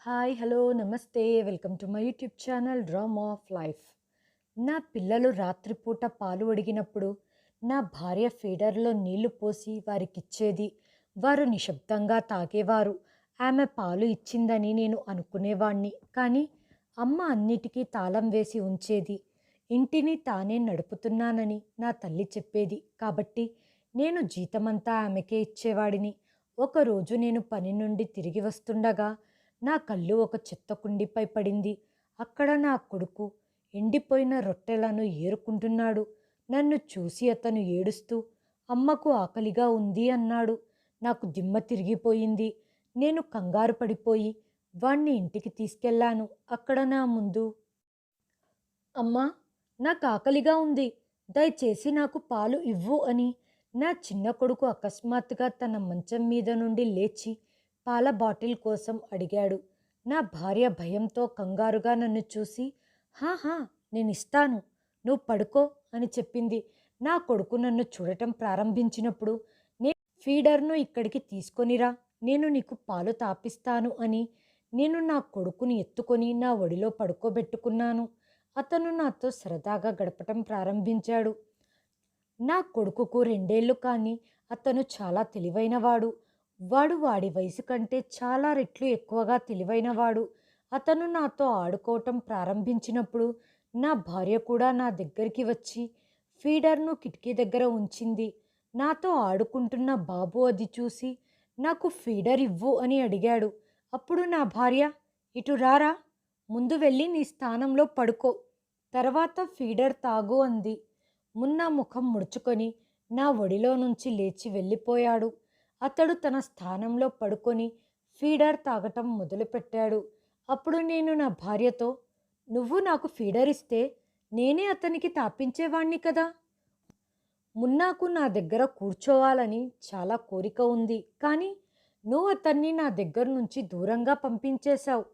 Hi hello నమస్తే. Welcome to my YouTube channel drama of life. నా పిల్లలు రాత్రిపూట పాలు అడిగినప్పుడు నా భార్య ఫీడర్లో నీళ్ళు పోసి వారికిచ్చేది. వారు నిశ్శబ్దంగా తాగేవారు. ఆమె పాలు ఇచ్చిందని నేను అనుకునేవాణ్ణి. కానీ అమ్మ అన్నిటికీ తాళం వేసి ఉంచేది. ఇంటిని తానే నడుపుతున్నానని నా తల్లి చెప్పేది. కాబట్టి నేను జీతమంతా ఆమెకే ఇచ్చేవాడిని. ఒకరోజు నేను పని నుండి తిరిగి వస్తుండగా నా కళ్ళు ఒక చెత్త కుండిపై పడింది. అక్కడ నా కొడుకు ఎండిపోయిన రొట్టెలను ఏరుకుంటున్నాడు. నన్ను చూసి అతను ఏడుస్తూ అమ్మకు ఆకలిగా ఉంది అన్నాడు. నాకు దిమ్మ తిరిగిపోయింది. నేను కంగారు పడిపోయి వాణ్ణి ఇంటికి తీసుకెళ్ళాను. అక్కడ నా ముందు అమ్మా నాకు ఆకలిగా ఉంది. దయచేసి నాకు పాలు ఇవ్వు అని నా చిన్న కొడుకు అకస్మాత్తుగా తన మంచం మీద నుండి లేచి పాల బాటిల్ కోసం అడిగాడు. నా భార్య భయంతో కంగారుగా నన్ను చూసి హాహా నేను ఇస్తాను నువ్వు పడుకో అని చెప్పింది. నా కొడుకు నన్ను చూడటం ప్రారంభించినప్పుడు నేను ఫీడర్ను ఇక్కడికి తీసుకొనిరా నేను నీకు పాలు తాపిస్తాను అని నేను నా కొడుకుని ఎత్తుకొని నా ఒడిలో పడుకోబెట్టుకున్నాను. అతను నాతో సరదాగా గడపటం ప్రారంభించాడు. నా కొడుకుకు రెండేళ్ళు కానీ అతను చాలా తెలివైనవాడు. వాడు వాడి వయసు కంటే చాలా రెట్లు ఎక్కువగా తెలివైనవాడు. అతను నాతో ఆడుకోవటం ప్రారంభించినప్పుడు నా భార్య కూడా నా దగ్గరికి వచ్చి ఫీడర్ను కిటికీ దగ్గర ఉంచింది. నాతో ఆడుకుంటున్న బాబు అది చూసి నాకు ఫీడర్ ఇవ్వు అని అడిగాడు. అప్పుడు నా భార్య ఇటు రారా ముందు వెళ్ళి నీ స్థానంలో పడుకో. తర్వాత ఫీడర్ తాగు అంది. మున్న ముఖం ముడుచుకొని నా ఒడిలో నుంచి లేచి వెళ్ళిపోయాడు. అతడు తన స్థానంలో పడుకొని ఫీడర్ తాగటం మొదలుపెట్టాడు. అప్పుడు నేను నా భార్యతో నువ్వు నాకు ఫీడర్ ఇస్తే నేనే అతనికి తాపించేవాణ్ణి కదా? మున్నాకు నా దగ్గర కూర్చోవాలని చాలా కోరిక ఉంది. కానీ నువ్వు అతన్ని నా దగ్గర నుంచి దూరంగా పంపించేశావు.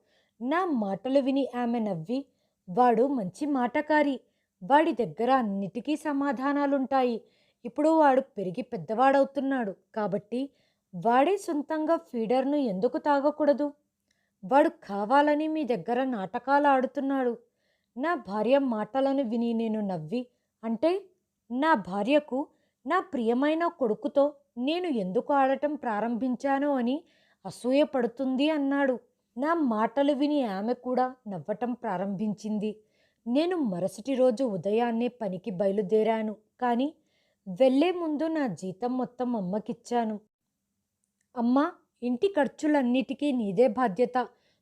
నా మాటలు విని ఆమె నవ్వి వాడు మంచి మాటకారి. వాడి దగ్గర అన్నిటికీ సమాధానాలుంటాయి. ఇప్పుడు వాడు పెరిగి పెద్దవాడవుతున్నాడు కాబట్టి వాడే సొంతంగా ఫీడర్ను ఎందుకు తాగకూడదు? వాడు కావాలని మీ దగ్గర నాటకాలు ఆడుతున్నాడు. నా భార్య మాటలను విని నేను నవ్వి అంటే నా భార్యకు నా ప్రియమైన కొడుకుతో నేను ఎందుకు ఆడటం ప్రారంభించాను అని అసూయపడుతుంది అన్నాడు. నా మాటలు విని ఆమె కూడా నవ్వటం ప్రారంభించింది. నేను మరుసటి రోజు ఉదయాన్నే పనికి బయలుదేరాను. కానీ వెళ్ళే ముందు నా జీతం మొత్తం అమ్మకిచ్చాను. అమ్మా ఇంటి ఖర్చులన్నిటికీ నీదే బాధ్యత.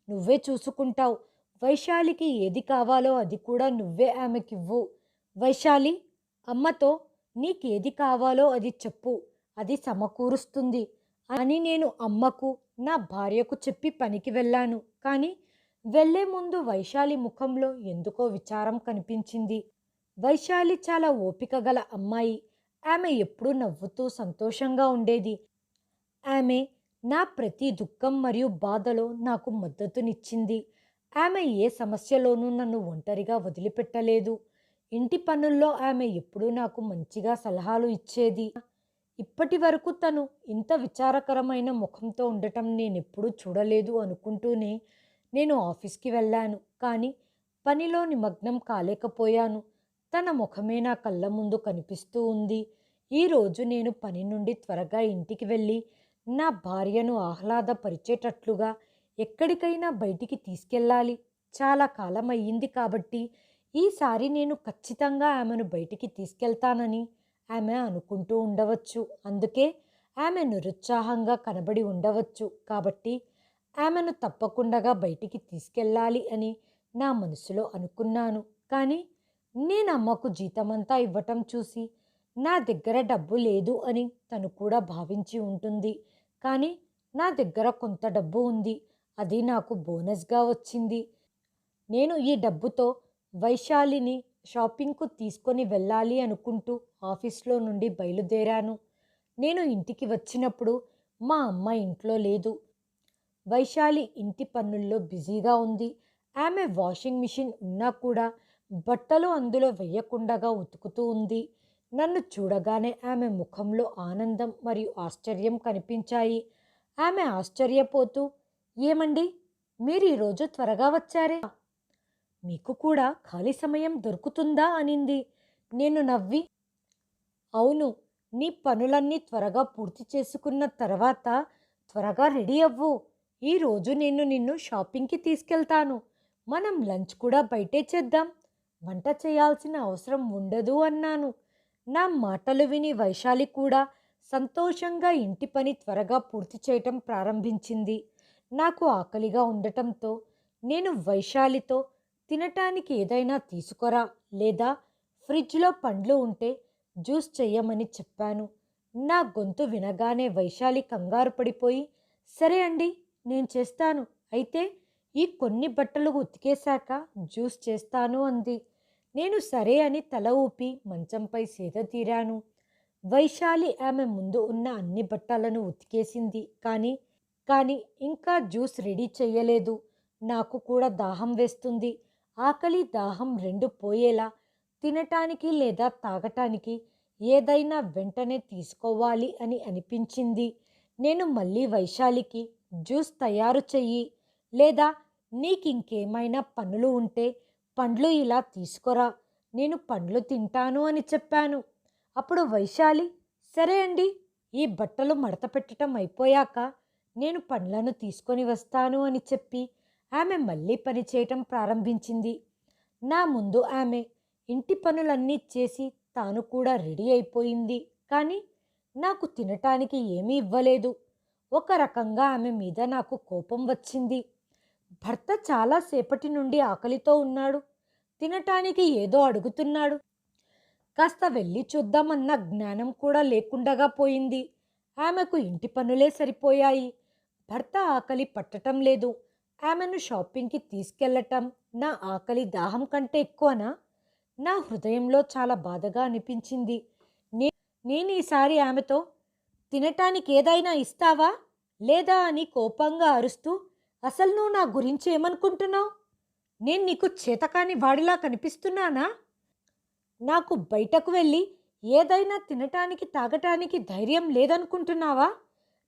నువ్వే చూసుకుంటావు. వైశాలికి ఏది కావాలో అది కూడా నువ్వే ఆమెకివ్వు. వైశాలి అమ్మతో నీకేది కావాలో అది చెప్పు. అది సమకూరుస్తుంది అని నేను అమ్మకు నా భార్యకు చెప్పి పనికి వెళ్ళాను. కానీ వెళ్ళే ముందు వైశాలి ముఖంలో ఎందుకో విచారం కనిపించింది. వైశాలి చాలా ఓపిక గల అమ్మాయి. ఆమె ఎప్పుడూ నవ్వుతూ సంతోషంగా ఉండేది. ఆమె నా ప్రతి దుఃఖం మరియు బాధలో నాకు మద్దతునిచ్చింది. ఆమె ఏ సమస్యలోనూ నన్ను ఒంటరిగా వదిలిపెట్టలేదు. ఇంటి పనుల్లో ఆమె ఎప్పుడూ నాకు మంచిగా సలహాలు ఇచ్చేది. ఇప్పటి వరకు తను ఇంత విచారకరమైన ముఖంతో ఉండటం నేనెప్పుడూ చూడలేదు అనుకుంటూనే నేను ఆఫీస్కి వెళ్ళాను. కానీ పనిలో నిమగ్నం కాలేకపోయాను. తన ముఖమే నా కళ్ళ ముందు కనిపిస్తూ ఉంది. ఈరోజు నేను పని నుండి త్వరగా ఇంటికి వెళ్ళి నా భార్యను ఆహ్లాదపరిచేటట్లుగా ఎక్కడికైనా బయటికి తీసుకెళ్ళాలి. చాలా కాలం అయ్యింది కాబట్టి ఈసారి నేను ఖచ్చితంగా ఆమెను బయటికి తీసుకెళ్తానని ఆమె అనుకుంటూ ఉండవచ్చు. అందుకే ఆమె నిరుత్సాహంగా కనబడి ఉండవచ్చు. కాబట్టి ఆమెను తప్పకుండా బయటికి తీసుకెళ్ళాలి అని నా మనసులో అనుకున్నాను. కానీ నేను అమ్మకు జీతమంతా ఇవ్వటం చూసి నా దగ్గర డబ్బు లేదు అని తను కూడా భావించి ఉంటుంది. కానీ నా దగ్గర కొంత డబ్బు ఉంది. అది నాకు బోనస్గా వచ్చింది. నేను ఈ డబ్బుతో వైశాలిని షాపింగ్కు తీసుకొని వెళ్ళాలి అనుకుంటూ ఆఫీస్లో నుండి బయలుదేరాను. నేను ఇంటికి వచ్చినప్పుడు మా అమ్మ ఇంట్లో లేదు. వైశాలి ఇంటి పనుల్లో బిజీగా ఉంది. ఆమె వాషింగ్ మిషన్ ఉన్నా కూడా బట్టలు అందులో వెయ్యకుండగా ఉతుకుతూ ఉంది. నన్ను చూడగానే ఆమె ముఖంలో ఆనందం మరియు ఆశ్చర్యం కనిపించాయి. ఆమె ఆశ్చర్యపోతూ ఏమండి? మీరు ఈరోజు త్వరగా వచ్చారే? మీకు కూడా ఖాళీ సమయం దొరుకుతుందా? అనింది. నేను నవ్వి అవును నీ పనులన్నీ త్వరగా పూర్తి చేసుకున్న తర్వాత త్వరగా రెడీ అవ్వు. ఈరోజు నేను నిన్ను షాపింగ్కి తీసుకెళ్తాను. మనం లంచ్ కూడా బయటే చేద్దాం. వంట చేయాల్సిన అవసరం ఉండదు అన్నాను. నా మాటలు విని వైశాలి కూడా సంతోషంగా ఇంటి పని త్వరగా పూర్తి చేయటం ప్రారంభించింది. నాకు ఆకలిగా ఉండటంతో నేను వైశాలితో తినటానికి ఏదైనా తీసుకురా లేదా ఫ్రిడ్జ్లో పండ్లు ఉంటే జ్యూస్ చెయ్యమని చెప్పాను. నా గొంతు వినగానే వైశాలి కంగారు పడిపోయి సరే అండి నేను చేస్తాను. అయితే ఈ కొన్ని బట్టలు ఉతికేశాక జ్యూస్ చేస్తాను అంది. నేను సరే అని తల ఊపి మంచంపై సేద తీరాను. వైశాలి ఆమె ముందు ఉన్న అన్ని బట్టలను ఉతికేసింది. కానీ కానీ ఇంకా జ్యూస్ రెడీ చెయ్యలేదు. నాకు కూడా దాహం వేస్తుంది. ఆకలి దాహం రెండు పోయేలా తినటానికి లేదా తాగటానికి ఏదైనా వెంటనే తీసుకోవాలి అని అనిపించింది. నేను మళ్ళీ వైశాలికి జ్యూస్ తయారు చెయ్యి. లేదా నీకు ఇంకేమైనా పనులు ఉంటే పండ్లు ఇలా తీసుకురా నేను పండ్లు తింటాను అని చెప్పాను. అప్పుడు వైశాలి సరే అండి ఈ బట్టలు మడత పెట్టడం అయిపోయాక నేను పండ్లను తీసుకొని వస్తాను అని చెప్పి ఆమె మళ్ళీ పని చేయటం ప్రారంభించింది. నా ముందు ఆమె ఇంటి పనులన్నీ చేసి తాను కూడా రెడీ అయిపోయింది. కానీ నాకు తినటానికి ఏమీ ఇవ్వలేదు. ఒక రకంగా ఆమె మీద నాకు కోపం వచ్చింది. భర్త చాలాసేపటి నుండి ఆకలితో ఉన్నాడు. తినటానికి ఏదో అడుగుతున్నాడు. కాస్త వెళ్ళి చూద్దామన్న జ్ఞానం కూడా లేకుండగా పోయింది. ఆమెకు ఇంటి పనులే సరిపోయాయి. భర్త ఆకలి పట్టటం లేదు. ఆమెను షాపింగ్కి తీసుకెళ్ళటం నా ఆకలి దాహం కంటే ఎక్కువనా? నా హృదయంలో చాలా బాధగా అనిపించింది. నే నేను ఈసారి ఆమెతో తినటానికి ఏదైనా ఇస్తావా? లేదా అని కోపంగా అరుస్తూ అసలు నువ్వు నా గురించి ఏమనుకుంటున్నావు? నేను నీకు చేతకాని వాడిలా కనిపిస్తున్నానా? నాకు బయటకు వెళ్ళి ఏదైనా తినటానికి తాగటానికి ధైర్యం లేదనుకుంటున్నావా?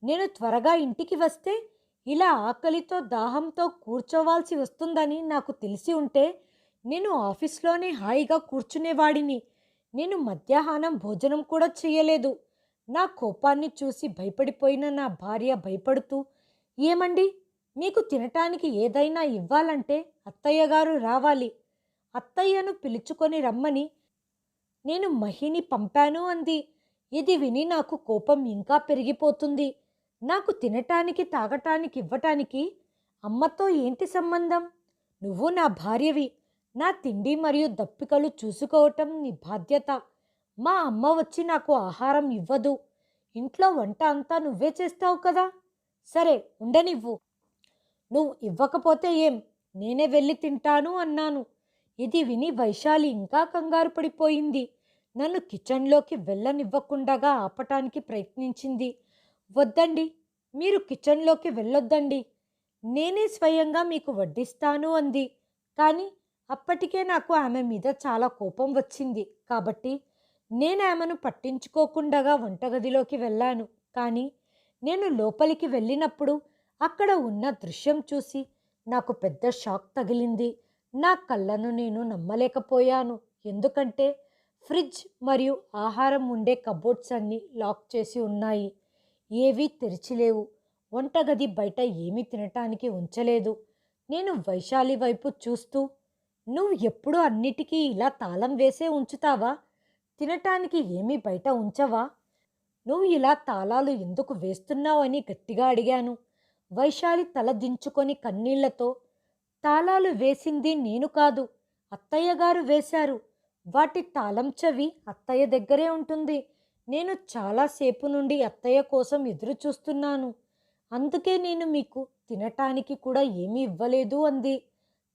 నేను త్వరగా ఇంటికి వస్తే ఇలా ఆకలితో దాహంతో కూర్చోవాల్సి వస్తుందని నాకు తెలిసి ఉంటే నేను ఆఫీస్లోనే హాయిగా కూర్చునేవాడిని. నేను మధ్యాహ్నం భోజనం కూడా చేయలేదు నా కోపాన్ని చూసి భయపడిపోయిన నా భార్య భయపడుతూ ఏమండి? మీకు తినటానికి ఏదైనా ఇవ్వాలంటే అత్తయ్య గారు రావాలి. అత్తయ్యను పిలుచుకొని రమ్మని నేను మహిని పంపాను అంది. ఇది విని నాకు కోపం ఇంకా పెరిగిపోతుంది. నాకు తినటానికి తాగటానికి ఇవ్వటానికి అమ్మతో ఏంటి సంబంధం? నువ్వు నా భార్యవి. నా తిండి మరియు దప్పికలు చూసుకోవటం నీ బాధ్యత. మా అమ్మ వచ్చి నాకు ఆహారం ఇవ్వదు. ఇంట్లో వంట అంతా నువ్వే చేస్తావు కదా? సరే ఉండనివ్వు. నువ్వు ఇవ్వకపోతే ఏం? నేనే వెళ్ళి తింటాను అన్నాను. ఇది విని వైశాలి ఇంకా కంగారు పడిపోయింది. నన్ను కిచెన్లోకి వెళ్ళనివ్వకుండగా ఆపటానికి ప్రయత్నించింది. వద్దండి మీరు కిచెన్లోకి వెళ్ళొద్దండి. నేనే స్వయంగా మీకు వడ్డిస్తాను అంది. కానీ అప్పటికే నాకు ఆమె మీద చాలా కోపం వచ్చింది. కాబట్టి నేను ఆమెను పట్టించుకోకుండగా వంటగదిలోకి వెళ్ళాను. కానీ నేను లోపలికి వెళ్ళినప్పుడు అక్కడ ఉన్న దృశ్యం చూసి నాకు పెద్ద షాక్ తగిలింది. నా కళ్ళను నేను నమ్మలేకపోయాను. ఎందుకంటే ఫ్రిడ్జ్ మరియు ఆహారం ఉండే కబోర్డ్స్ అన్నీ లాక్ చేసి ఉన్నాయి. ఏవీ తెరిచిలేవు. వంటగది బయట ఏమీ తినటానికి ఉంచలేదు. నేను వైశాలి వైపు చూస్తూ నువ్వు ఎప్పుడు అన్నిటికీ ఇలా తాళం వేసే ఉంచుతావా? తినటానికి ఏమీ బయట ఉంచవా? నువ్వు ఇలా తాళాలు ఎందుకు వేస్తున్నావని గట్టిగా అడిగాను. వైశాలి తల దించుకొని కన్నీళ్ళతో తాళాలు వేసింది నేను కాదు అత్తయ్య గారు వేశారు. వాటి తాళం చెవి అత్తయ్య దగ్గరే ఉంటుంది. నేను చాలాసేపు నుండి అత్తయ్య కోసం ఎదురు చూస్తున్నాను. అందుకే నేను మీకు తినటానికి కూడా ఏమీ ఇవ్వలేదు అంది.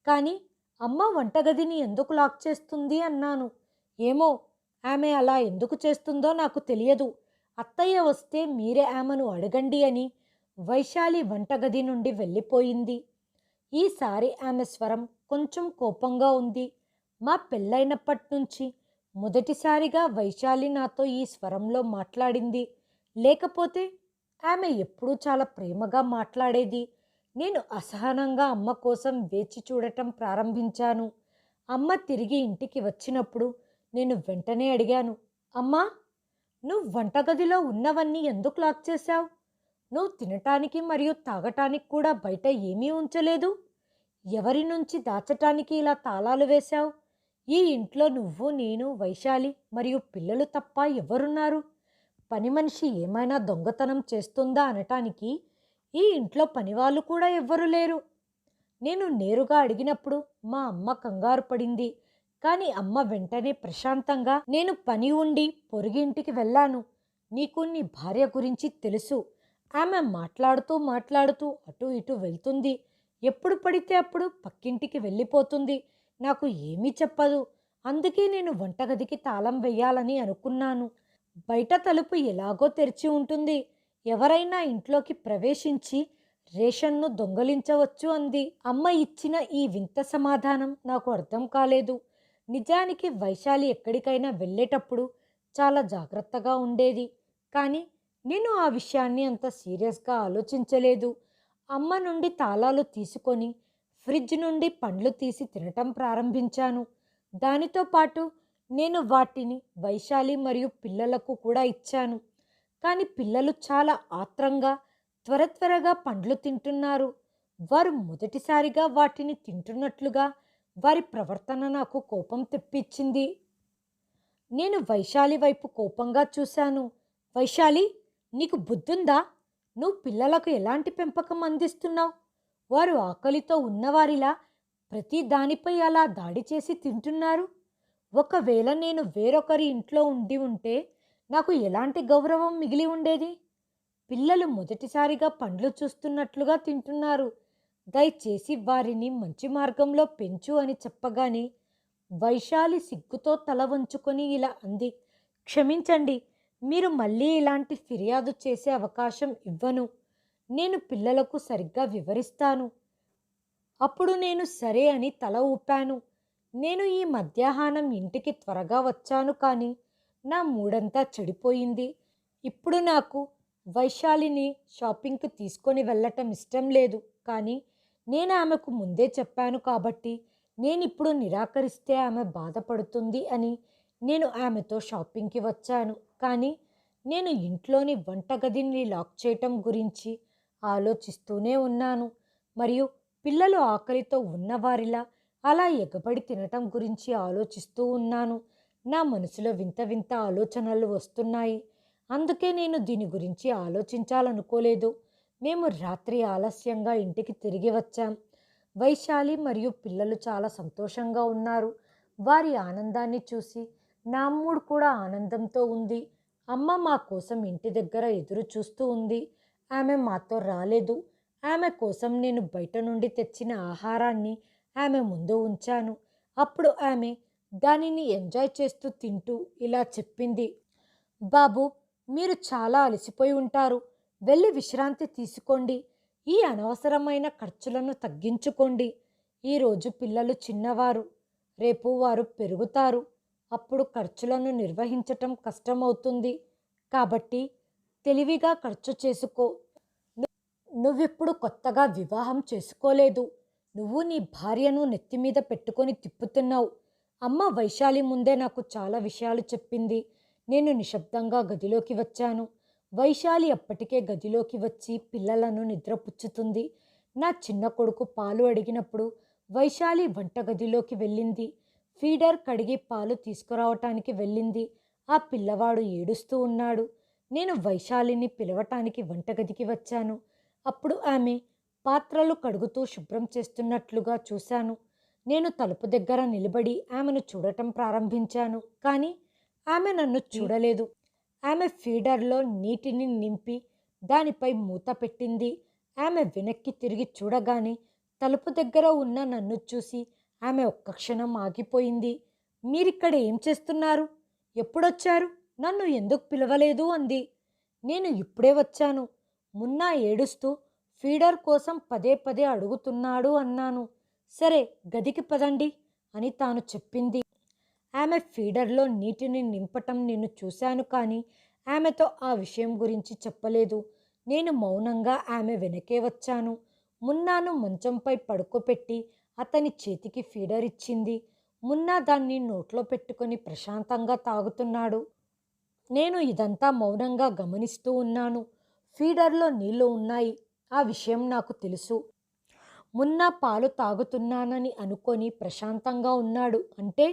కానీ అమ్మ వంటగదిని ఎందుకు లాక్ చేస్తుంది? అన్నాను. ఏమో ఆమె అలా ఎందుకు చేస్తుందో నాకు తెలియదు. అత్తయ్య వస్తే మీరే ఆమెను అడగండి అని వైశాలి వంటగది నుండి వెళ్ళిపోయింది. ఈసారి ఆమె స్వరం కొంచెం కోపంగా ఉంది. మా పెళ్ళైనప్పటి నుంచి మొదటిసారిగా వైశాలి నాతో ఈ స్వరంలో మాట్లాడింది. లేకపోతే ఆమె ఎప్పుడూ చాలా ప్రేమగా మాట్లాడేది. నేను అసహనంగా అమ్మ కోసం వేచి చూడటం ప్రారంభించాను. అమ్మ తిరిగి ఇంటికి వచ్చినప్పుడు నేను వెంటనే అడిగాను అమ్మా నువ్వు వంటగదిలో ఉన్నవన్నీ ఎందుకు లాక్ చేశావు? నువ్వు తినటానికి మరియు తాగటానికి కూడా బయట ఏమీ ఉంచలేదు? ఎవరి నుంచి దాచటానికి ఇలా తాళాలు వేశావు? ఈ ఇంట్లో నువ్వు నేను వైశాలి మరియు పిల్లలు తప్ప ఎవరున్నారు? పని మనిషి ఏమైనా దొంగతనం చేస్తుందా అనటానికి ఈ ఇంట్లో పనివాళ్ళు కూడా ఎవ్వరు లేరు. నేను నేరుగా అడిగినప్పుడు మా అమ్మ కంగారు పడింది. కానీ అమ్మ వెంటనే ప్రశాంతంగా నేను పని ఉండి పొరుగింటికి వెళ్ళాను. నీకు నీ భార్య గురించి తెలుసు. ఆమె మాట్లాడుతూ మాట్లాడుతూ అటు ఇటు వెళ్తుంది. ఎప్పుడు పడితే అప్పుడు పక్కింటికి వెళ్ళిపోతుంది. నాకు ఏమీ చెప్పదు. అందుకే నేను వంటగదికి తాళం వెయ్యాలని అనుకున్నాను. బయట తలుపు ఎలాగో తెరిచి ఉంటుంది. ఎవరైనా ఇంట్లోకి ప్రవేశించి రేషన్ను దొంగలించవచ్చు అంది. అమ్మ ఇచ్చిన ఈ వింత సమాధానం నాకు అర్థం కాలేదు. నిజానికి వైశాలి ఎక్కడికైనా వెళ్ళేటప్పుడు చాలా జాగ్రత్తగా ఉండేది. కానీ నేను ఆ విషయాన్ని అంత సీరియస్గా ఆలోచించలేదు. అమ్మ నుండి తాళాలు తీసుకొని ఫ్రిడ్జ్ నుండి పండ్లు తీసి తినటం ప్రారంభించాను. దానితో పాటు నేను వాటిని వైశాలి మరియు పిల్లలకు కూడా ఇచ్చాను. కానీ పిల్లలు చాలా ఆత్రంగా త్వర త్వరగా పండ్లు తింటున్నారు. వారు మొదటిసారిగా వాటిని తింటున్నట్లుగా వారి ప్రవర్తన నాకు కోపం తెప్పించింది. నేను వైశాలి వైపు కోపంగా చూశాను. వైశాలి నీకు బుద్ధుందా? నువ్వు పిల్లలకు ఎలాంటి పెంపకం అందిస్తున్నావు? వారు ఆకలితో ఉన్నవారిలా ప్రతి దానిపై అలా దాడి చేసి తింటున్నారు? ఒకవేళ నేను వేరొకరి ఇంట్లో ఉండి ఉంటే నాకు ఎలాంటి గౌరవం మిగిలి ఉండేది? పిల్లలు మొదటిసారిగా పండ్లు చూస్తున్నట్లుగా తింటున్నారు. దయచేసి వారిని మంచి మార్గంలో పెంచు అని చెప్పగానే వైశాలి సిగ్గుతో తల వంచుకొని ఇలా అంది. క్షమించండి మీరు మళ్ళీ ఇలాంటి ఫిర్యాదు చేసే అవకాశం ఇవ్వను. నేను పిల్లలకు సరిగ్గా వివరిస్తాను. అప్పుడు నేను సరే అని తల ఊపాను. నేను ఈ మధ్యాహ్నం ఇంటికి త్వరగా వచ్చాను కానీ నా మూడంతా చెడిపోయింది. ఇప్పుడు నాకు వైశాలిని షాపింగ్కి తీసుకొని వెళ్ళటం ఇష్టం లేదు కానీ నేను ఆమెకు ముందే చెప్పాను కాబట్టి నేను ఇప్పుడు నిరాకరిస్తే ఆమె బాధపడుతుంది అని నేను ఆమెతో షాపింగ్కి వచ్చాను. కానీ నేను ఇంట్లోని వంటగదిని లాక్ చేయటం గురించి ఆలోచిస్తూనే ఉన్నాను. మరియు పిల్లలు ఆకలితో ఉన్నవారిలా అలా ఎగబడి తినటం గురించి ఆలోచిస్తూ ఉన్నాను. నా మనసులో వింత వింత ఆలోచనలు వస్తున్నాయి. అందుకే నేను దీని గురించి ఆలోచించాలనుకోలేదు. మేము రాత్రి ఆలస్యంగా ఇంటికి తిరిగి వచ్చాం. వైశాలి మరియు పిల్లలు చాలా సంతోషంగా ఉన్నారు. వారి ఆనందాన్ని చూసి నా మూడు కూడా ఆనందంతో ఉంది. అమ్మ మా కోసం ఇంటి దగ్గర ఎదురు చూస్తూ ఉంది. ఆమె మాతో రాలేదు. ఆమె కోసం నేను బయట నుండి తెచ్చిన ఆహారాన్ని ఆమె ముందు ఉంచాను. అప్పుడు ఆమె దానిని ఎంజాయ్ చేస్తూ తింటూ ఇలా చెప్పింది. బాబు మీరు చాలా అలసిపోయి ఉంటారు. వెళ్ళి విశ్రాంతి తీసుకోండి. ఈ అనవసరమైన ఖర్చులను తగ్గించుకోండి. ఈరోజు పిల్లలు చిన్నవారు. రేపు వారు పెరుగుతారు. అప్పుడు ఖర్చులను నిర్వహించటం కష్టమవుతుంది. కాబట్టి తెలివిగా ఖర్చు చేసుకో. ను- నువ్విప్పుడు కొత్తగా వివాహం చేసుకోలేదు. నువ్వు నీ భార్యను నెత్తి మీద పెట్టుకొని తిప్పుతున్నావు. అమ్మ వైశాలి ముందే నాకు చాలా విషయాలు చెప్పింది. నేను నిశ్శబ్దంగా గదిలోకి వచ్చాను. వైశాలి అప్పటికే గదిలోకి వచ్చి పిల్లలను నిద్రపుచ్చుతుంది. నా చిన్న కొడుకు పాలు అడిగినప్పుడు వైశాలి వంటగదిలోకి వెళ్ళింది. ఫీడర్ కడిగి పాలు తీసుకురావటానికి వెళ్ళింది. ఆ పిల్లవాడు ఏడుస్తూ ఉన్నాడు. నేను వైశాలిని పిలవటానికి వంటగదికి వచ్చాను. అప్పుడు ఆమె పాత్రలు కడుగుతూ శుభ్రం చేస్తున్నట్లుగా చూశాను. నేను తలుపు దగ్గర నిలబడి ఆమెను చూడటం ప్రారంభించాను కానీ ఆమె నన్ను చూడలేదు. ఆమె ఫీడర్లో నీటిని నింపి దానిపై మూత పెట్టింది. ఆమె వెనక్కి తిరిగి చూడగానే తలుపు దగ్గర ఉన్న నన్ను చూసి ఆమె ఒక్క క్షణం ఆగిపోయింది. మీరిక్కడ ఏం చేస్తున్నారు? ఎప్పుడొచ్చారు? నన్ను ఎందుకు పిలవలేదు? అంది. నేను ఇప్పుడే వచ్చాను. మున్నా ఏడుస్తూ ఫీడర్ కోసం పదే పదే అడుగుతున్నాడు అన్నాను. సరే గదికి పదండి అని తాను చెప్పింది. ఆమె ఫీడర్లో నీటిని నింపటం నేను చూశాను కానీ ఆమెతో ఆ విషయం గురించి చెప్పలేదు. నేను మౌనంగా ఆమె వెనకే వచ్చాను. మున్నాను మంచంపై పడుకోపెట్టి అతని చేతికి ఫీడర్ ఇచ్చింది. మున్నా దాన్ని నోట్లో పెట్టుకొని ప్రశాంతంగా తాగుతున్నాడు. నేను ఇదంతా మౌనంగా గమనిస్తూ ఉన్నాను. ఫీడర్లో నీళ్ళు ఉన్నాయి. ఆ విషయం నాకు తెలుసు. మున్నా పాలు తాగుతున్నానని అనుకొని ప్రశాంతంగా ఉన్నాడు. అంటే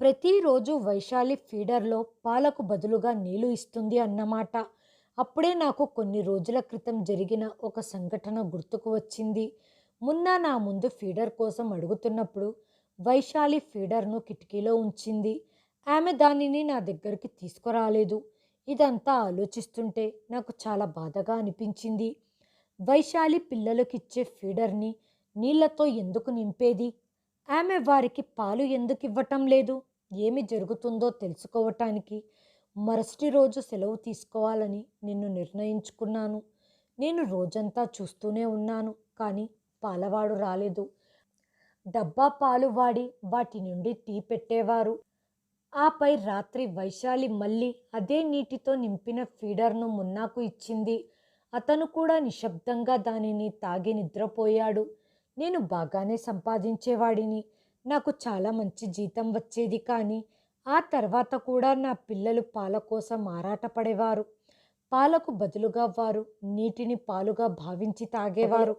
ప్రతిరోజు వైశాలి ఫీడర్లో పాలకు బదులుగా నీళ్ళు ఇస్తుంది అన్నమాట. అప్పుడే నాకు కొన్ని రోజుల క్రితం జరిగిన ఒక సంఘటన గుర్తుకు వచ్చింది. మున్నా నా ముందు ఫీడర్ కోసం అడుగుతున్నప్పుడు వైశాలి ఫీడర్ను కిటికీలో ఉంచింది. ఆమె దానిని నా దగ్గరికి తీసుకురాలేదు. ఇదంతా ఆలోచిస్తుంటే నాకు చాలా బాధగా అనిపించింది. వైశాలి పిల్లలకిచ్చే ఫీడర్ని నీళ్ళతో ఎందుకు నింపేది? ఆమె వారికి పాలు ఎందుకు ఇవ్వటం లేదు? ఏమి జరుగుతుందో తెలుసుకోవటానికి మరుసటి రోజు సెలవు తీసుకోవాలని నిన్ను నిర్ణయించుకున్నాను. నేను రోజంతా చూస్తూనే ఉన్నాను. కానీ పాలవాడు రాలేదు. డబ్బా పాలు వాడి వాటి నుండి టీ పెట్టేవారు. ఆపై రాత్రి వైశాలి మళ్ళీ అదే నీటితో నింపిన ఫీడర్ను మున్నాకు ఇచ్చింది. అతను కూడా నిశ్శబ్దంగా దానిని తాగి నిద్రపోయాడు. నేను బాగానే సంపాదించేవాడిని. నాకు చాలా మంచి జీతం వచ్చేది కానీ ఆ తర్వాత కూడా నా పిల్లలు పాల కోసం ఆరాటపడేవారు పాలకు బదులుగా వారు నీటిని పాలుగా భావించి తాగేవారు.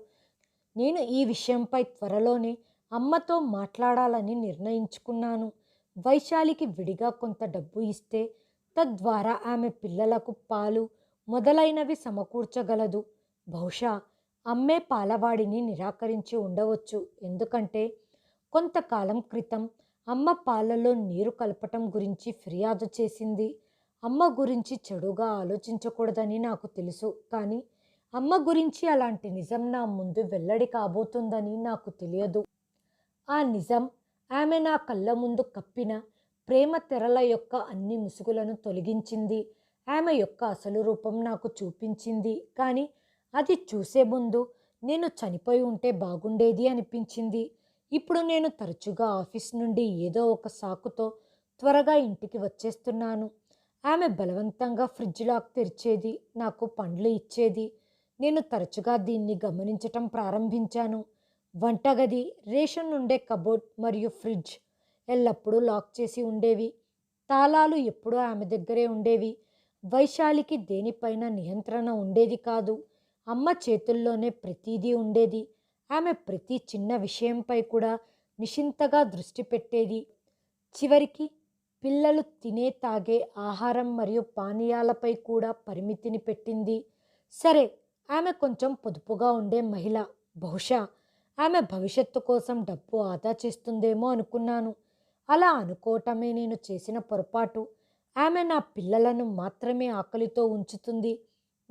నేను ఈ విషయంపై త్వరలోనే అమ్మతో మాట్లాడాలని నిర్ణయించుకున్నాను. వైశాలికి విడిగా కొంత డబ్బు ఇస్తే తద్వారా ఆమె పిల్లలకు పాలు మొదలైనవి సమకూర్చగలదు. బహుశా అమ్మే పాలవాడిని నిరాకరించి ఉండవచ్చు. ఎందుకంటే కొంతకాలం క్రితం అమ్మ పాలలో నీరు కలపటం గురించి ఫిర్యాదు చేసింది. అమ్మ గురించి చెడుగా ఆలోచించకూడదని నాకు తెలుసు. కానీ అమ్మ గురించి అలాంటి నిజం నా ముందు వెల్లడి కాబోతుందని నాకు తెలియదు. ఆ నిజం ఆమె నా కళ్ళ ముందు కప్పిన ప్రేమ తెరల యొక్క అన్ని ముసుగులను తొలగించింది. ఆమె యొక్క అసలు రూపం నాకు చూపించింది. కానీ అది చూసే ముందు నేను చనిపోయి ఉంటే బాగుండేది అనిపించింది. ఇప్పుడు నేను తరచుగా ఆఫీస్ నుండి ఏదో ఒక సాకుతో త్వరగా ఇంటికి వచ్చేస్తున్నాను. ఆమె బలవంతంగా ఫ్రిడ్జ్ లాక్ తెరిచేది నాకు పండ్లు ఇచ్చేది నేను తరచుగా దీన్ని గమనించటం ప్రారంభించాను. వంటగది రేషన్ ఉండే కబోర్డ్ మరియు ఫ్రిడ్జ్ ఎల్లప్పుడూ లాక్ చేసి ఉండేవి. తాళాలు ఎప్పుడూ ఆమె దగ్గరే ఉండేవి. వైశాలికి దేనిపైన నియంత్రణ ఉండేది కాదు. అమ్మ చేతుల్లోనే ప్రతిదీ ఉండేది. ఆమె ప్రతి చిన్న విషయంపై కూడా నిశింతగా దృష్టి పెట్టేది. చివరికి పిల్లలు తినే తాగే ఆహారం మరియు పానీయాలపై కూడా పరిమితిని పెట్టింది. సరే ఆమె కొంచెం పొదుపుగా ఉండే మహిళ. బహుశా ఆమె భవిష్యత్తు కోసం డబ్బు ఆదా చేస్తుందేమో అనుకున్నాను. అలా అనుకోవటమే నేను చేసిన పొరపాటు. ఆమె నా పిల్లలను మాత్రమే ఆకలితో ఉంచుతుంది.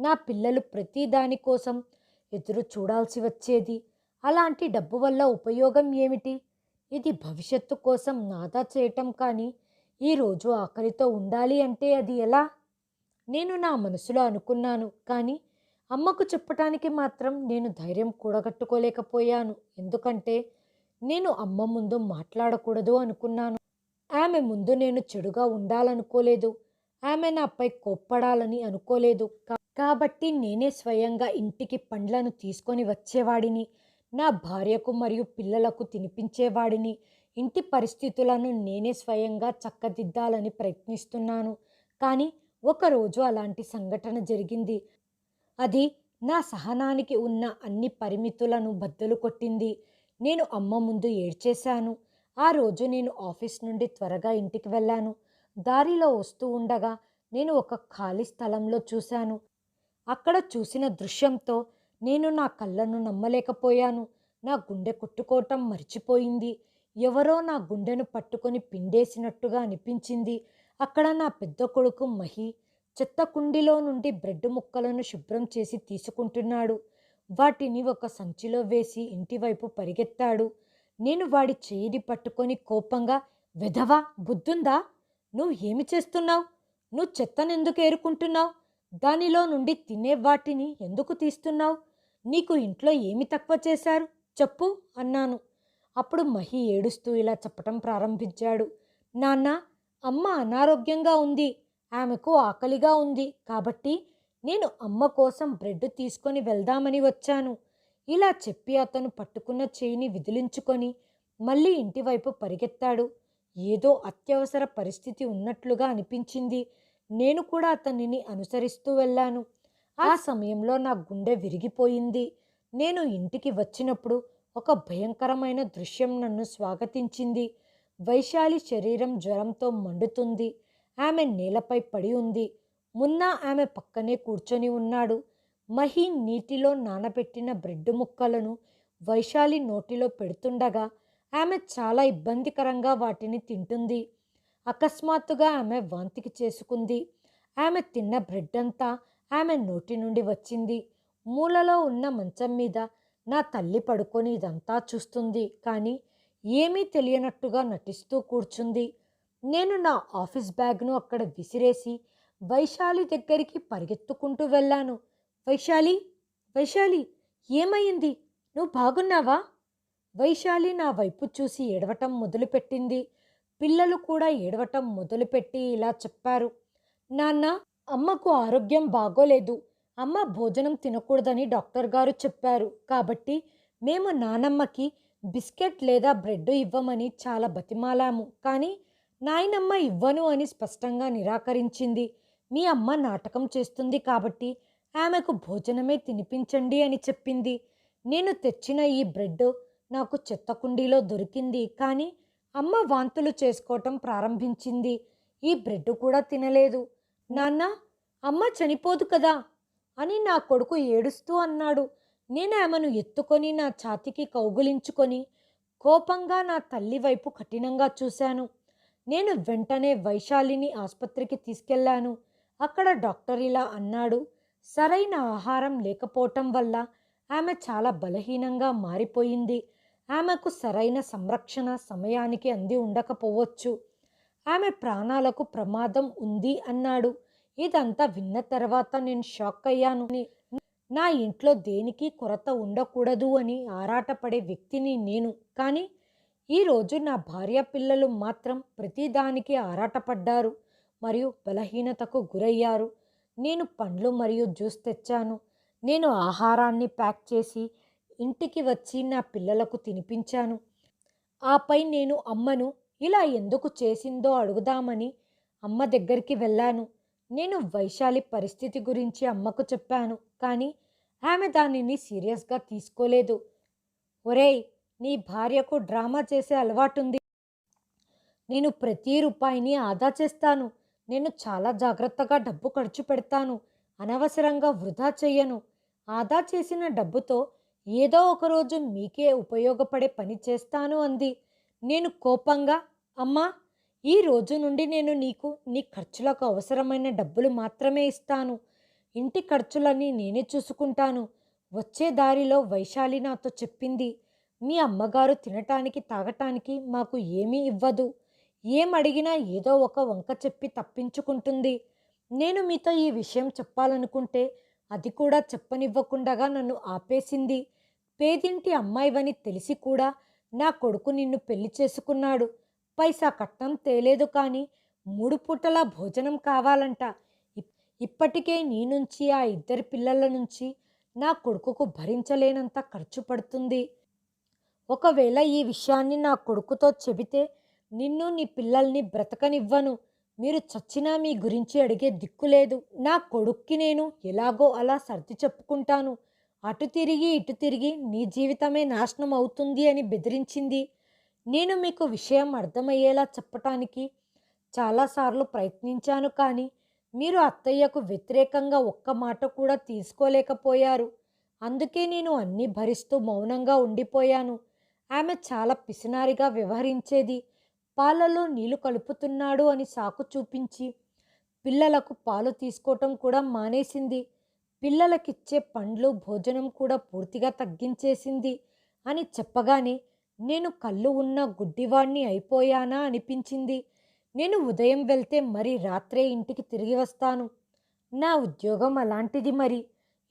నా పిల్లలు ప్రతి దాని కోసం ఎదురు చూడాల్సి వచ్చేది. అలాంటి డబ్బు వల్ల ఉపయోగం ఏమిటి? ఇది భవిష్యత్తు కోసం నాదా చేయటం కానీ ఈరోజు ఆకలితో ఉండాలి అంటే అది ఎలా? నేను నా మనసులో అనుకున్నాను కానీ అమ్మకు చెప్పటానికి మాత్రం నేను ధైర్యం కూడగట్టుకోలేకపోయాను. ఎందుకంటే నేను అమ్మ ముందు మాట్లాడకూడదు అనుకున్నాను. ఆమె ముందు నేను చెడుగా ఉండాలనుకోలేదు. ఆమె నాపై కోప్పడాలని అనుకోలేదు. కాబట్టి నేనే స్వయంగా ఇంటికి పండ్లను తీసుకొని వచ్చేవాడిని. నా భార్యకు మరియు పిల్లలకు తినిపించేవాడిని. ఇంటి పరిస్థితులను నేనే స్వయంగా చక్కదిద్దాలని ప్రయత్నిస్తున్నాను. కానీ ఒకరోజు అలాంటి సంఘటన జరిగింది. అది నా సహనానికి ఉన్న అన్ని పరిమితులను బద్దలు కొట్టింది. నేను అమ్మ ముందు ఏడ్చేశాను. ఆ రోజు నేను ఆఫీస్ నుండి త్వరగా ఇంటికి వెళ్ళాను. దారిలో వస్తూ ఉండగా నేను ఒక ఖాళీ స్థలంలో చూశాను. అక్కడ చూసిన దృశ్యంతో నేను నా కళ్ళను నమ్మలేకపోయాను. నా గుండె కొట్టుకోవటం మర్చిపోయింది. ఎవరో నా గుండెను పట్టుకొని పిండేసినట్టుగా అనిపించింది. అక్కడ నా పెద్ద కొడుకు మహి చెత్త కుండీలో నుండి బ్రెడ్ ముక్కలను శుభ్రం చేసి తీసుకుంటున్నాడు. వాటిని ఒక సంచిలో వేసి ఇంటివైపు పరిగెత్తాడు. నేను వాడి చేయిని పట్టుకొని కోపంగా వెధవా బుద్ధుందా? నువ్వు ఏమి చేస్తున్నావు? నువ్వు చెత్తనెందుకు ఏరుకుంటున్నావు? దానిలో నుండి తినే వాటిని ఎందుకు తీస్తున్నావు? నీకు ఇంట్లో ఏమి తక్కువ చేశారు? చెప్పు అన్నాను. అప్పుడు మహి ఏడుస్తూ ఇలా చెప్పటం ప్రారంభించాడు. నాన్న అమ్మ అనారోగ్యంగా ఉంది. ఆమెకు ఆకలిగా ఉంది. కాబట్టి నేను అమ్మ కోసం బ్రెడ్ తీసుకొని వెళ్దామని వచ్చాను. ఇలా చెప్పి అతను పట్టుకున్న చేయిని విదిలించుకొని మళ్ళీ ఇంటివైపు పరిగెత్తాడు. ఏదో అత్యవసర పరిస్థితి ఉన్నట్లుగా అనిపించింది. నేను కూడా అతనిని అనుసరిస్తూ వెళ్ళాను. ఆ సమయంలో నా గుండె విరిగిపోయింది. నేను ఇంటికి వచ్చినప్పుడు ఒక భయంకరమైన దృశ్యం నన్ను స్వాగతించింది. వైశాలి శరీరం జ్వరంతో మండుతుంది. ఆమె నేలపై పడి ఉంది. మున్నా ఆమె పక్కనే కూర్చొని ఉన్నాడు. మహి నీటిలో నానబెట్టిన బ్రెడ్ ముక్కలను వైశాలి నోటిలో పెడుతుండగా ఆమె చాలా ఇబ్బందికరంగా వాటిని తింటుంది. అకస్మాత్తుగా ఆమె వాంతికి చేసుకుంది. ఆమె తిన్న బ్రెడ్ అంతా ఆమె నోటి నుండి వచ్చింది. మూలలో ఉన్న మంచం మీద నా తల్లి పడుకొని ఇదంతా చూస్తుంది. కానీ ఏమీ తెలియనట్టుగా నటిస్తూ కూర్చుంది. నేను నా ఆఫీస్ బ్యాగ్ను అక్కడ విసిరేసి వైశాలి దగ్గరికి పరిగెత్తుకుంటూ వెళ్ళాను. వైశాలి వైశాలి ఏమైంది నువ్వు బాగున్నావా? వైశాలి నా వైపు చూసి ఏడవటం మొదలుపెట్టింది. పిల్లలు కూడా ఏడవటం మొదలుపెట్టి ఇలా చెప్పారు. నాన్న అమ్మకు ఆరోగ్యం బాగోలేదు. అమ్మ భోజనం తినకూడదని డాక్టర్ గారు చెప్పారు. కాబట్టి మేము నానమ్మకి బిస్కెట్ లేదా బ్రెడ్ ఇవ్వమని చాలా బతిమాలాము. కానీ నాయనమ్మ ఇవ్వను అని స్పష్టంగా నిరాకరించింది. మీ అమ్మ నాటకం చేస్తుంది కాబట్టి ఆమెకు భోజనమే తినిపించండి అని చెప్పింది. నేను తెచ్చిన ఈ బ్రెడ్ నాకు చెత్త కుండీలో దొరికింది కానీ అమ్మ వాంతులు చేసుకోవటం ప్రారంభించింది. ఈ బ్రెడ్ కూడా తినలేదు. నాన్న అమ్మ చనిపోదు కదా అని నా కొడుకు ఏడుస్తూ అన్నాడు. నేను ఆమెను ఎత్తుకొని నా ఛాతికి కౌగులించుకొని కోపంగా నా తల్లి వైపు కఠినంగా చూశాను. నేను వెంటనే వైశాలిని ఆసుపత్రికి తీసుకెళ్ళాను అక్కడ డాక్టర్ ఇలా అన్నాడు సరైన ఆహారం లేకపోవటం వల్ల ఆమె చాలా బలహీనంగా మారిపోయింది. ఆమెకు సరైన సంరక్షణ సమయానికి అంది ఉండకపోవచ్చు. ఆమె ప్రాణాలకు ప్రమాదం ఉంది అన్నాడు. ఇదంతా విన్న తర్వాత నేను షాక్ అయ్యాను. నా ఇంట్లో దేనికి కొరత ఉండకూడదు అని ఆరాటపడే వ్యక్తిని నేను. కానీ ఈరోజు నా భార్య పిల్లలు మాత్రం ప్రతిదానికి ఆరాటపడ్డారు మరియు బలహీనతకు గురయ్యారు. నేను పండ్లు మరియు జ్యూస్ తెచ్చాను. నేను ఆహారాన్ని ప్యాక్ చేసి ఇంటికి వచ్చి నా పిల్లలకు తినిపించాను. ఆపై నేను అమ్మను ఇలా ఎందుకు చేసిందో అడుగుదామని అమ్మ దగ్గరికి వెళ్ళాను. నేను వైశాలి పరిస్థితి గురించి అమ్మకు చెప్పాను కానీ ఆమె దానిని సీరియస్గా తీసుకోలేదు. ఒరేయ్ నీ భార్యకు డ్రామా చేసే అలవాటుంది. నేను ప్రతి రూపాయిని ఆదా చేస్తాను. నేను చాలా జాగ్రత్తగా డబ్బు ఖర్చు పెడతాను. అనవసరంగా వృధా చెయ్యను. ఆదా చేసిన డబ్బుతో ఏదో ఒకరోజు మీకే ఉపయోగపడే పని చేస్తాను అంది. నేను కోపంగా అమ్మా ఈ రోజు నుండి నేను నీకు నీ ఖర్చులకు అవసరమైన డబ్బులు మాత్రమే ఇస్తాను. ఇంటి ఖర్చులన్నీ నేనే చూసుకుంటాను. వచ్చే దారిలో వైశాలి నాతో చెప్పింది. మీ అమ్మగారు తినటానికి తాగటానికి మాకు ఏమీ ఇవ్వదు. ఏం అడిగినా ఏదో ఒక వంక చెప్పి తప్పించుకుంటుంది. నేను మీతో ఈ విషయం చెప్పాలనుకుంటే అది కూడా చెప్పనివ్వకుండగా నన్ను ఆపేసింది. పేదింటి అమ్మాయివని తెలిసి కూడా నా కొడుకు నిన్ను పెళ్ళి చేసుకున్నాడు. పైసా కట్నం తేలేదు కానీ మూడు పూటలా భోజనం కావాలంట. ఇప్పటికే నీ నుంచి ఆ ఇద్దరి పిల్లల నుంచి నా కొడుకుకు భరించలేనంత ఖర్చు పడుతుంది. ఒకవేళ ఈ విషయాన్ని నా కొడుకుతో చెబితే నిన్ను నీ పిల్లల్ని బ్రతకనివ్వను. మీరు చచ్చినా మీ గురించి అడిగే దిక్కు లేదు. నా కొడుక్కి నేను ఎలాగో అలా సర్ది చెప్పుకుంటాను. అటు తిరిగి ఇటు తిరిగి నీ జీవితమే నాశనం అవుతుంది అని బెదిరించింది. నేను మీకు విషయం అర్థమయ్యేలా చెప్పటానికి చాలాసార్లు ప్రయత్నించాను కానీ మీరు అత్తయ్యకు వ్యతిరేకంగా ఒక్క మాట కూడా తీసుకోలేకపోయారు. అందుకే నేను అన్నీ భరిస్తూ మౌనంగా ఉండిపోయాను. ఆమె చాలా పిసినారిగా వ్యవహరించేది. పాలలో నీళ్ళు కలుపుతున్నాడు అని సాకు చూపించి పిల్లలకు పాలు తీసుకోవటం కూడా మానేసింది. పిల్లలకిచ్చే పండ్లు భోజనం కూడా పూర్తిగా తగ్గించేసింది అని చెప్పగానే నేను కళ్ళు ఉన్న గుడ్డివాణ్ణి అయిపోయానా? అనిపించింది. నేను ఉదయం వెళ్తే మరి రాత్రే ఇంటికి తిరిగి వస్తాను. నా ఉద్యోగం అలాంటిది మరి.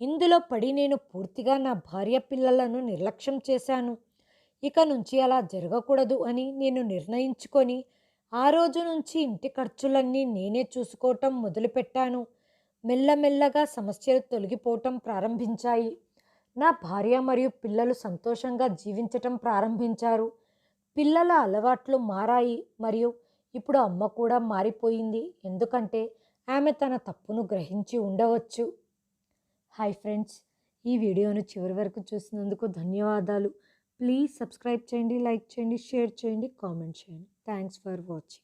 ఇందులో పడి నేను పూర్తిగా నా భార్య పిల్లలను నిర్లక్ష్యం చేశాను. ఇక నుంచి అలా జరగకూడదు అని నేను నిర్ణయించుకొని ఆ రోజు నుంచి ఇంటి ఖర్చులన్నీ నేనే చూసుకోవటం మొదలుపెట్టాను. మెల్లమెల్లగా సమస్యలు తొలగిపోవటం ప్రారంభించాయి. నా భార్య మరియు పిల్లలు సంతోషంగా జీవించటం ప్రారంభించారు. పిల్లల అలవాట్లు మారాయి మరియు ఇప్పుడు అమ్మ కూడా మారిపోయింది. ఎందుకంటే ఆమె తన తప్పును గ్రహించి ఉండవచ్చు. హాయ్ ఫ్రెండ్స్ ఈ వీడియోను చివరి వరకు చూసినందుకు ధన్యవాదాలు. ప్లీజ్ సబ్స్క్రైబ్ చేయండి లైక్ చేయండి షేర్ చేయండి కామెంట్ చేయండి. Thanks for watching